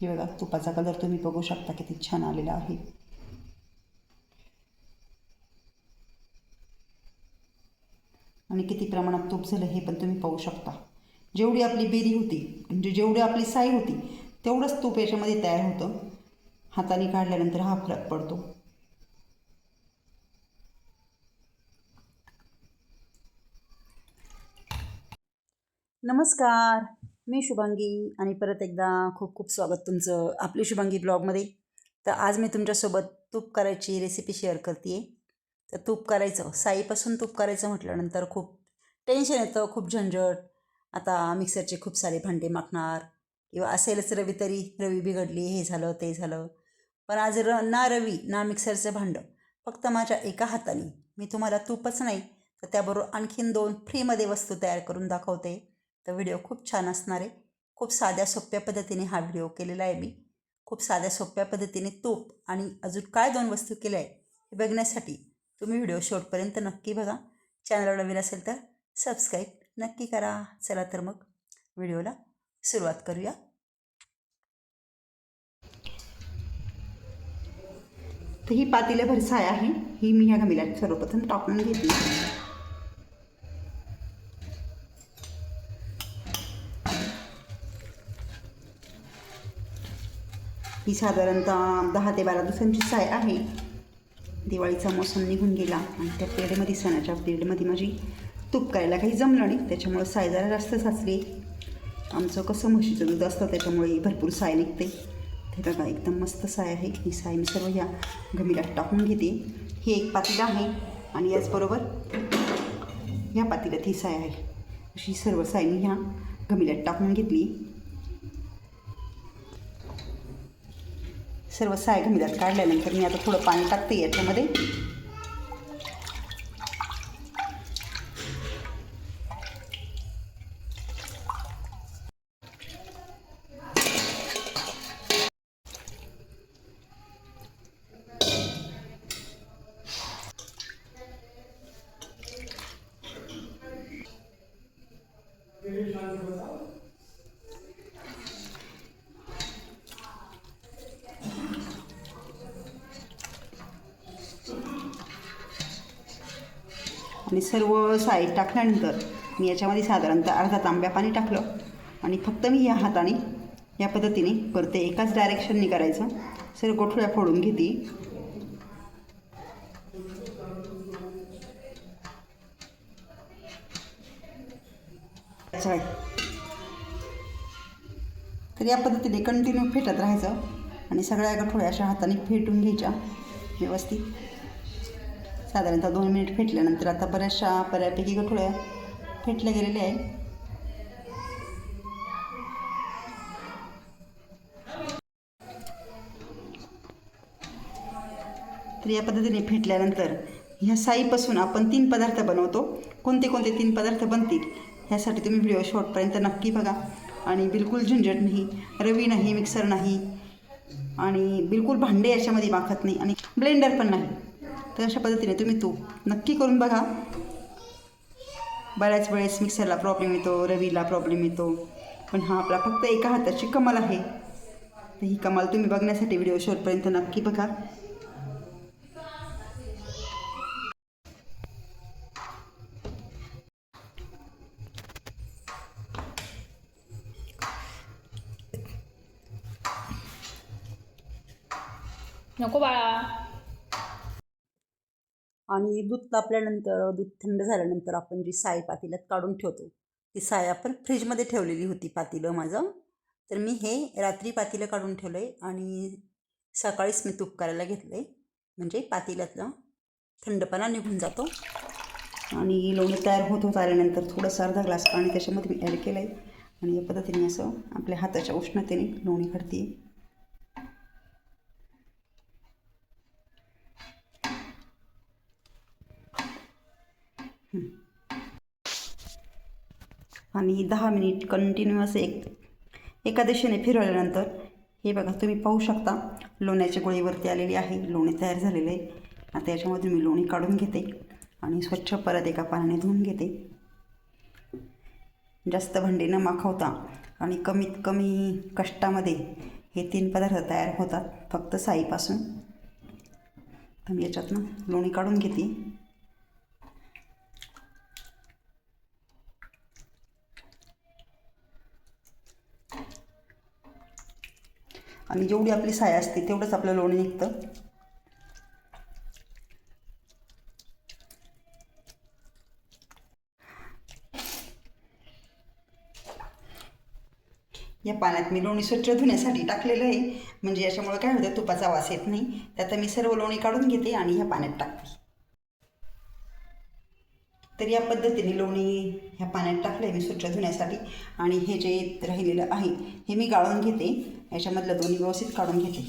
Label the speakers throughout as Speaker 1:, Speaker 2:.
Speaker 1: हे बघा तुपाचा कलर तुम्ही बघू शकता किती छान आलेला आहे. आणि किती प्रमाणात तूप झालं हे पण तुम्ही पाहू शकता. जेवढी आपली बेरी होती म्हणजे जेवढी आपली साई होती तेवढंच तूप याच्यामध्ये तयार होतं. हाताने काढल्यानंतर हा फरक पडतो. नमस्कार. मी शुभांगी आणि परत एकदा खूप खूप स्वागत तुमचं आपली शुभांगी ब्लॉगमध्ये. तर आज मी तुमच्यासोबत तूप करायची रेसिपी शेअर करते आहे तर तूप करायचं साईपासून तूप करायचं म्हटल्यानंतर खूप टेन्शन येतं खूप झंझट. आता मिक्सरचे खूप सारे भांडे मागणार किंवा असेलच रवी तरी रवी बिघडली हे झालं ते झालं. पण आज र ना रवी ना मिक्सरचं भांडं फक्त माझ्या एका हाताने. मी तुम्हाला तूपच नाही तर त्याबरोबर आणखीन दोन फ्रीमध्ये वस्तू तयार करून दाखवते. तर व्हिडिओ खूप छान असणार आहे. खूप साध्या सोप्या पद्धतीने हा व्हिडिओ केलेला आहे मी. खूप साध्या सोप्या पद्धतीने तूप आणि अजून काय दोन वस्तू केल्या आहे हे बघण्यासाठी तुम्ही व्हिडिओ शेवटपर्यंत नक्की बघा. चॅनल नवीन असेल तर सबस्क्राईब नक्की करा. चला तर मग व्हिडिओला सुरुवात करूया. तर ही पातीला भरसाय आहे. ही मी ह्या गमिल्यात सर्वप्रथम टाकून घेतली. ही साधारणतः दहा ते बारा दिवसांची साय आहे. दिवाळीचा मोसम निघून गेला आणि त्या पिरियडमध्ये सणाच्या पिरियडमध्ये माझी तूप करायला काही जमलं नाही. त्याच्यामुळं साय जरा जास्त साचली. आमचं कसं म्हशीचं दूध असतं त्याच्यामुळे भरपूर साय निघते. ते बघा एकदम मस्त साय आहे. ही साय मी सर्व ह्या गमिलात टाकून घेते. ही एक पातेलं आहे आणि याचबरोबर ह्या पातेल्यात ही साय आहे. अशी सर्व साय मी ह्या गमिलात टाकून घेतली. सर्व साय गमिल्यात काढल्यानंतर मी आता थोडं पाणी टाकते याच्यामध्ये. आणि सर्व साईड टाकल्यानंतर मी याच्यामध्ये साधारणतः अर्धा तांब्या पाणी टाकलं. आणि फक्त मी या हाताने या पद्धतीने करते एकाच डायरेक्शनने करायचं. सर्व गोठळ्या फोडून घेते. तर या पद्धतीने कंटिन्यू फेटत राहायचं. आणि सगळ्या गठोळ्या अशा हाताने फेटून घ्यायच्या. व्यवस्थित. साधारणतः दोन मिनिट फेटल्यानंतर आता बऱ्याचशा बऱ्यापैकी गठोळ्या फेटल्या गेलेल्या आहे तर या पद्धतीने फेटल्यानंतर ह्या साईपासून आपण तीन पदार्थ बनवतो. कोणते कोणते तीन पदार्थ बनतील ह्यासाठी तुम्ही व्हिडिओ शॉर्टपर्यंत नक्की बघा. आणि बिलकुल झंझट नाही रवी नाही मिक्सर नाही आणि बिलकुल भांडे याच्यामध्ये माखत नाही आणि ब्लेंडर पण नाही. तर अशा पद्धतीने तुम्ही तूप नक्की करून बघा. बऱ्याच वेळेस मिक्सरला प्रॉब्लेम येतो रवीला प्रॉब्लेम येतो. पण हा आपला फक्त एका हाताची कमाल आहे. तर ही कमाल तुम्ही बघण्यासाठी व्हिडिओ शेवटपर्यंत नक्की बघा.
Speaker 2: नको बाळा.
Speaker 1: आणि दूध तापल्यानंतर दूध थंड झाल्यानंतर आपण जी साय पातेल्यात काढून ठेवतो ती साय आपण फ्रीजमध्ये ठेवलेली होती पातेलं माझं. तर मी हे रात्री पातेलं काढून ठेवलं आहे आणि सकाळीच मी तूप करायला घेतलं आहे म्हणजे पातेल्यातला थंडपणा निघून जातो. आणि लोणी तयार होत होत आल्यानंतर थोडंसं अर्धा ग्लास पाणी त्याच्यामध्ये मी ॲड केलं आहे आणि या पद्धतीने असं आपल्या हाताच्या उष्णतेने लोणी काढते आणि दहा मिनिट कंटिन्यू असं एक एका दिशेने फिरवल्यानंतर हे बघा तुम्ही पाहू शकता लोण्याच्या गोळीवरती आलेली आहे. लोणी तयार झालेले आहे. आता याच्यामधून मी लोणी काढून घेते आणि स्वच्छ परत एका पाण्याने धुवून घेते. जास्त भांडी न माखवता आणि कमीत कमी कष्टामध्ये हे तीन पदार्थ तयार होतात फक्त साईपासून. तर मी याच्यातनं लोणी काढून घेते. आणि जेवढी आपली साय असते तेवढंच आपलं लोणी निघतं. या पाण्यात मी लोणी स्वच्छ धुण्यासाठी टाकलेलं आहे. म्हणजे याच्यामुळं काय होतं तुपाचा वास येत नाही. त्यात मी सर्व लोणी काढून घेते आणि ह्या पाण्यात टाकते. तर या पद्धतीने लोणी ह्या पाण्यात टाकलं आहे मी स्वच्छ धुण्यासाठी. आणि हे जे राहिलेलं आहे हे मी गाळून घेते. याच्यामधलं दोन्ही व्यवस्थित काढून घेते.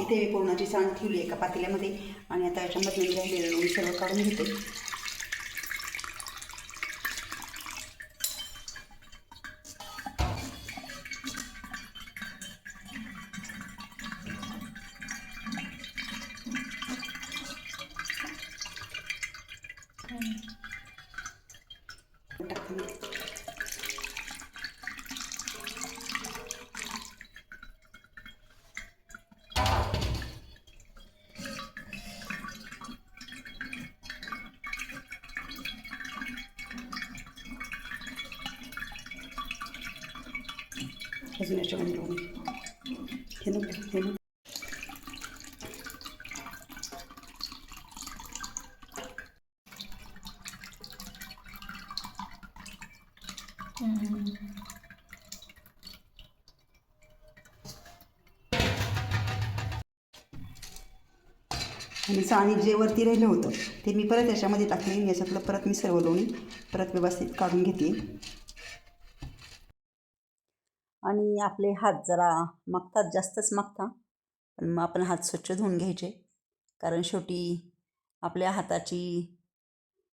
Speaker 1: इथे मी पूर्णाची चाण ठेवली एका पातेल्यामध्ये. आणि आता याच्यामध्ये मी राहिलेलं लोणी सर्व काढून घेते. टाकते मी. अजून याच्यामध्ये लोणी हे नको आणि जे वरती राहिलं होतं ते मी परत याच्यामध्ये टाकले आणि याच्यातलं परत मी सर्व लोणी परत व्यवस्थित काढून घेते. आणि आपले हात जरा मागतात जास्तच मागता पण मग आपण हात स्वच्छ धुवून घ्यायचे. कारण शेवटी आपल्या हाताची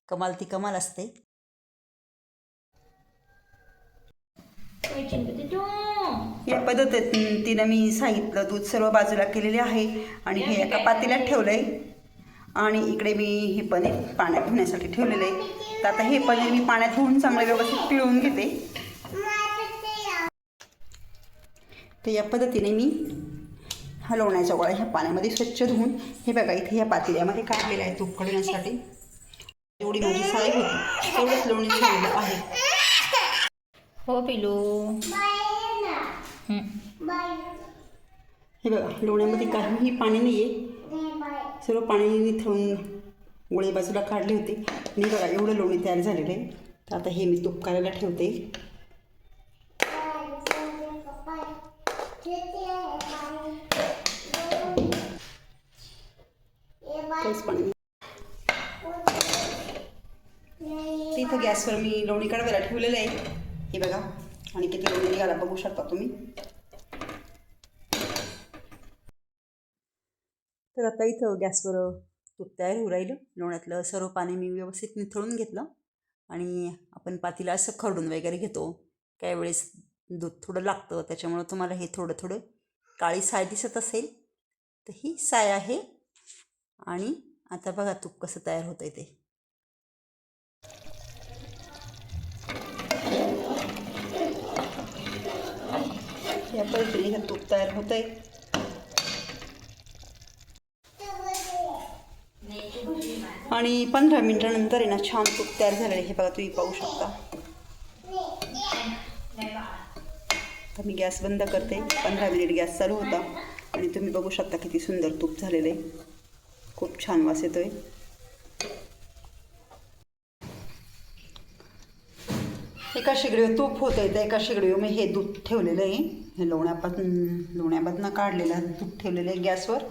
Speaker 1: कमाल ती कमाल असते. या पद्धतीनं मी सांगितलं दूध सर्व बाजूला केलेले आहे आणि हे एका पातेल्यात ठेवलं आहे आणि इकडे मी हे पनीर पाण्यात धुण्यासाठी ठेवलेलं आहे. तर आता हे पनीर मी पाण्यात धुवून चांगलं व्यवस्थित पिळून घेते. तर या पद्धतीने मी हलवण्याच्या गोळ्या ह्या पाण्यामध्ये स्वच्छ धुवून हे बघा इथे या पातेल्यामध्ये काढलेलं आहे तूप काढण्यासाठी एवढी मोठी साई होती. तेवढंच लोणी ठेवलेलं आहे.
Speaker 2: हो पिलू.
Speaker 1: हे बघा लोण्यामध्ये काहीही पाणी नाही आहे सर्व पाणी निथळून गोळे बाजूला काढले होते. आणि बघा एवढं लोणी तयार झालेलं आहे. तर आता हे मी तूप करायला ठेवते. पाणी इथं गॅसवर मी लोणी काढायला ठेवलेलं आहे. हे बघा. आणि किती लोणी निघाला बघू शकता तुम्ही. तर आता इथं गॅसवर तूप तयार होऊ राहिलं. लोण्यातलं सर्व पाणी मी व्यवस्थित निथळून घेतलं. आणि आपण पातीला असं खरडून वगैरे घेतो. काही वेळेस दूध थोडं लागतं त्याच्यामुळं तुम्हाला हे थोडं थोडं काळी साय दिसत असेल तर ही साय आहे. आणि आता बघा तूप कसं तयार होतं आहे ते. या पद्धतीने हे तूप तयार होत आहे आणि पंधरा मिनिटानंतर आहे ना छान तूप तयार झालेलं आहे. हे बघा तुम्ही पाहू शकता. तर मी गॅस बंद करते. पंधरा मिनिट गॅस चालू होता. आणि तुम्ही बघू शकता किती सुंदर तूप झालेलं आहे. खूप छान वास येतोय. एका शेगडीवर तूप होतं आहे तर एका शेगडीवर मी हे दूध ठेवलेलं आहे. हे लोण्यापासून लोण्यामधनं काढलेलं दूध ठेवलेलं आहे गॅसवर.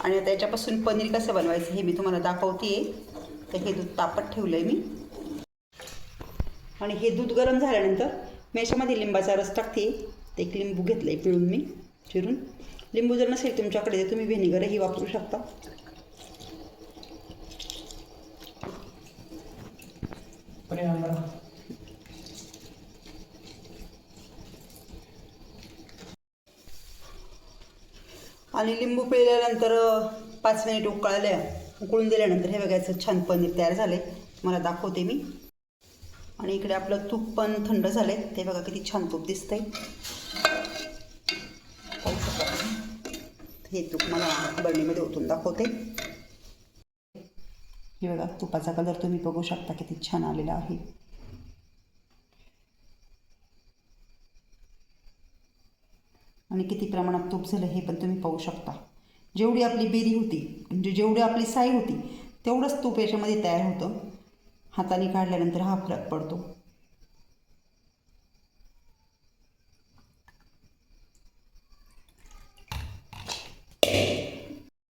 Speaker 1: आणि त्याच्यापासून पनीर कसं बनवायचं हे मी तुम्हाला दाखवते तर हे दूध तापत ठेवलं आहे मी. आणि हे दूध गरम झाल्यानंतर मी याच्यामध्ये लिंबाचा रस टाकते. ते एक लिंबू घेतलं आहे पिळून मी चिरून. लिंबू जर नसेल तुमच्याकडे तर तुम्ही व्हिनेगरही वापरू शकता. आणि लिंबू पिळल्यानंतर पाच मिनिट उकळल्या. उकळून दिल्यानंतर हे बघायचं छान पनीर तयार झाले मला दाखवते मी. आणि इकडे आपलं तूप पण थंड झालं आहे ते बघा किती छान तूप दिसतंय. आहे हे तूप मला बरणीमध्ये ओतून दाखवते. हे बघा तुपाचा कलर तुम्ही बघू शकता किती छान आलेला आहे. आणि किती प्रमाणात तूप झालं हे पण तुम्ही पाहू शकता. जेवढी आपली बेरी होती म्हणजे जेवढी आपली साई होती तेवढंच तूप याच्यामध्ये तयार होतं. हाताने काढल्यानंतर हा फरक पडतो.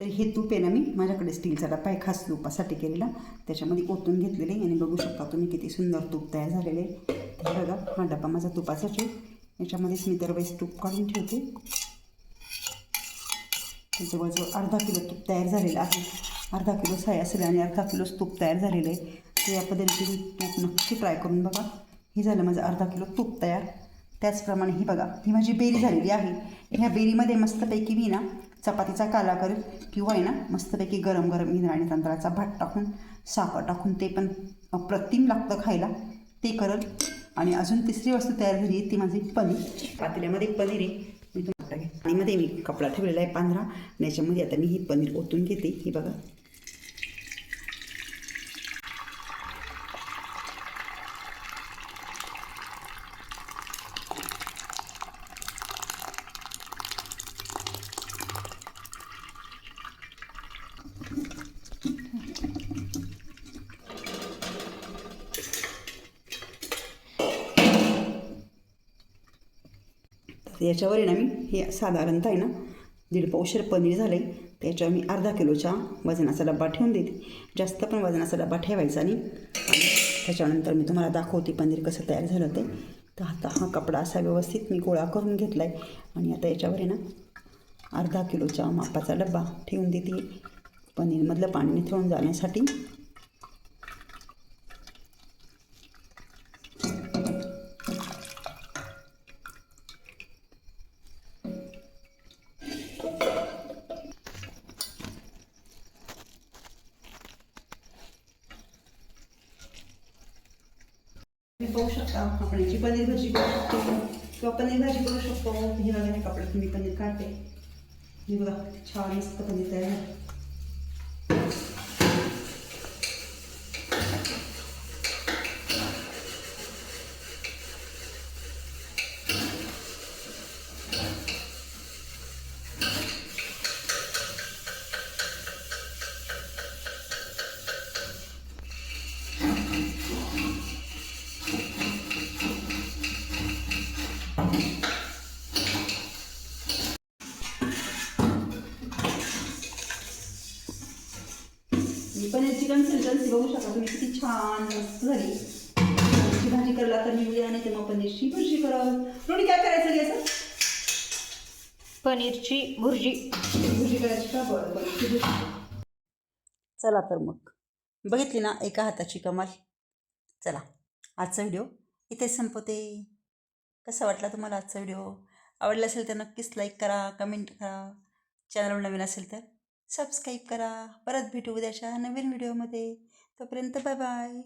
Speaker 1: तर हे तूप आहे ना मी माझ्याकडे स्टीलचा डब्बा आहे खास तुपासाठी केलेला. त्याच्यामध्ये ओतून घेतलेले आणि बघू शकता तुम्ही किती सुंदर तूप तयार झालेले आहे. तर बघा हा डब्बा माझा तुपासाठी याच्यामध्येच मी दरवेळेस तूप काढून ठेवते. जवळजवळ अर्धा किलो तूप तयार झालेलं आहे. अर्धा किलो साय असेल आणि अर्धा किलोच तूप तयार झालेलं आहे. तर या पद्धतीने तूप नक्की ट्राय करून बघा. हे झालं माझं अर्धा किलो तूप तयार. त्याचप्रमाणे ही बघा ही माझी बेरी झालेली आहे. ह्या बेरीमध्ये मस्तपैकी मी ना चपातीचा काला करेल किंवा आहे ना मस्तपैकी गरम गरम इंद्रायणी तांदळाचा भात टाकून साखर टाकून ते पण अप्रतिम लागतं खायला. ते करल आणि अजून तिसरी वस्तू तयार झाली ती माझी पनीर. पातेल्यामध्ये पनीर आहे. मी तुम्हाला आणि मध्ये मी कपडा ठेवलेला आहे पांढरा. आणि याच्यामध्ये आता मी ही पनीर ओतून घेते. ही बघा. तर याच्यावर आहे ना मी हे साधारणतः आहे ना दीड पावशेर पनीर झालं आहे त्याच्यावर मी अर्धा किलोच्या वजनाचा डब्बा ठेवून देते. जास्त पण वजनाचा डब्बा ठेवायचा नाही. आणि त्याच्यानंतर मी तुम्हाला दाखवते पनीर कसं तयार झालं ते. तर आता हा कपडा असा व्यवस्थित मी गोळा करून घेतला आहे आणि आता याच्यावर आहे ना अर्धा किलोच्या मापाचा डब्बा ठेवून देते. पनीरमधलं पाणी निथळून जाण्यासाठी. तुम्ही पाहू शकता आपण याची पनीर भाजी करू शकतो. किंवा पनीर भाजी करू शकतो. हे बघा या कपड्यात मी पनीर काढते. हे बघा छान मस्त पनीर तयार पनीरची भुर्जी.
Speaker 2: भुर्जी
Speaker 1: करायची का? बरं भुर्जी चला तर मग. बघितली ना एका हाताची कमाल. चला आजचा व्हिडिओ इथेच संपवते. कसा वाटला तुम्हाला आजचा व्हिडिओ? आवडला असेल तर नक्कीच लाईक करा कमेंट करा. चॅनलवर नवीन असेल तर सबस्क्राईब करा. परत भेटू उद्याच्या नवीन व्हिडिओमध्ये तोपर्यंत बाय बाय